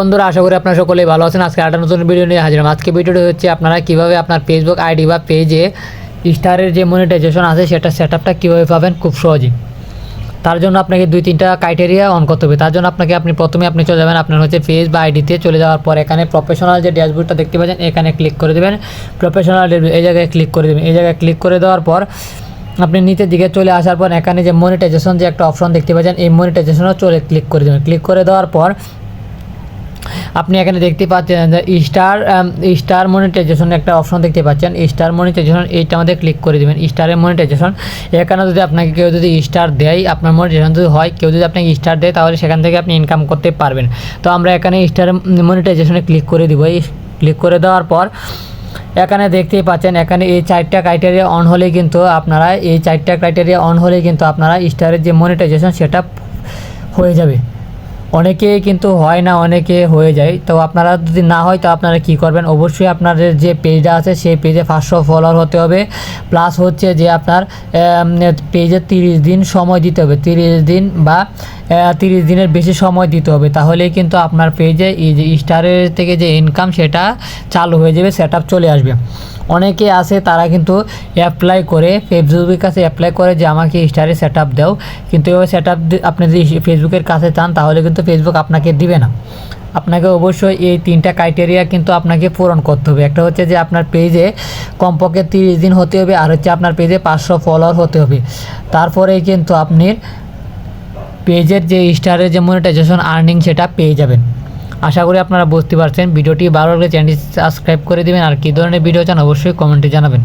বন্ধুরা, আশা করি আপনারা সকলেই ভালো আছেন। আজকে একটা নতুন ভিডিও নিয়ে হাজির আজকে ভিডিওটি হচ্ছে আপনারা কীভাবে আপনার ফেসবুক আইডি বা পেজে স্টারের যে মনিটাইজেশন আছে, সেটা সেট আপটা কীভাবে পাবেন খুব সহজেই। তার জন্য আপনাকে দুই, তিনটা ক্রাইটেরিয়া অন করতে হবে। তার জন্য আপনাকে আপনি প্রথমে আপনি চলে যাবেন আপনার হচ্ছে ফেস বা আইডিতে চলে যাওয়ার পর এখানে প্রফেশনাল যে ড্যাশবোর্ডটা দেখতে পাচ্ছেন, এখানে ক্লিক করে দেবেন। প্রফেশনাল এই জায়গায় ক্লিক করে দেবেন। এই জায়গায় ক্লিক করে দেওয়ার পর আপনি নিচের দিকে চলে আসার পর এখানে যে মনিটাইজেশন যে একটা অপশন দেখতে পাচ্ছেন, এই মনিটাইজেশনও চলে ক্লিক করে দেবেন। ক্লিক করে দেওয়ার পর আপনি এখানে দেখতে পাচ্ছেন স্টার স্টার মনিটাইজেশন একটা অপশন দেখতে পাচ্ছেন। স্টার মনিটাইজেশন এইটা আমাদের ক্লিক করে দেবেন। স্টারের মনিটাইজেশন এখানে যদি আপনাকে কেউ যদি স্টার দেয়, আপনার মনিটাইজেশন যদি হয়, কেউ যদি আপনাকে স্টার দেয়, তাহলে সেখান থেকে আপনি ইনকাম করতে পারবেন। তো আমরা এখানে স্টার মনিটাইজেশনে ক্লিক করে দিব। এই ক্লিক করে দেওয়ার পর, এখানে দেখতেই পাচ্ছেন, এখানে এই চারটা ক্রাইটেরিয়া অন হলেই কিন্তু আপনারা, এই চারটা ক্রাইটেরিয়া অন হলেই কিন্তু আপনারা স্টারের যে মনিটাইজেশন সেটা হয়ে যাবে। অনেকে কিন্তু হয় না, অনেকে হয়ে যায়। তো আপনারা যদি না হয়, তো আপনারা কি করবেন? অবশ্যই আপনাদের যে পেজটা আছে, সেই পেজে পাঁচশো ফলোয়ার হতে হবে। প্লাস হচ্ছে যে আপনার পেজে তিরিশ দিন সময় দিতে হবে। তিরিশ দিন বা তিরিশ দিনের বেশি সময় দিতে হবে। তাহলেই কিন্তু আপনার পেজে এই যে স্টারের থেকে যে ইনকাম সেটা চালু হয়ে যাবে সেট চলে আসবে। অনেকে আছে তারা কিন্তু অ্যাপ্লাই করে ফেসবুকের কাছে অ্যাপ্লাই করে যে আমাকে স্টারে সেট আপ দাও। কিন্তু এভাবে সেট আপ আপনি যদি ফেসবুকের কাছে চান, তাহলে কিন্তু ফেসবুক আপনাকে দিবে না। আপনাকে অবশ্যই এই তিনটা ক্রাইটেরিয়া কিন্তু আপনাকে পূরণ করতে হবে। একটা হচ্ছে যে আপনার পেজে কমপক্ষে তিরিশ দিন হতে হবে, আর হচ্ছে আপনার পেজে পাঁচশো ফলোয়ার হতে হবে। তারপরেই কিন্তু আপনি পেজের যে স্টারের যে মনিটাইজেশন আর্নিং সেটা পেয়ে যাবেন। আশা করি আপনারা বুঝতে পারছেন। ভিডিওটি ভালো লাগলে চ্যানেলটি সাবস্ক্রাইব করে দেবেন। আর কী ধরনের ভিডিও চান অবশ্যই কমেন্টে জানাবেন।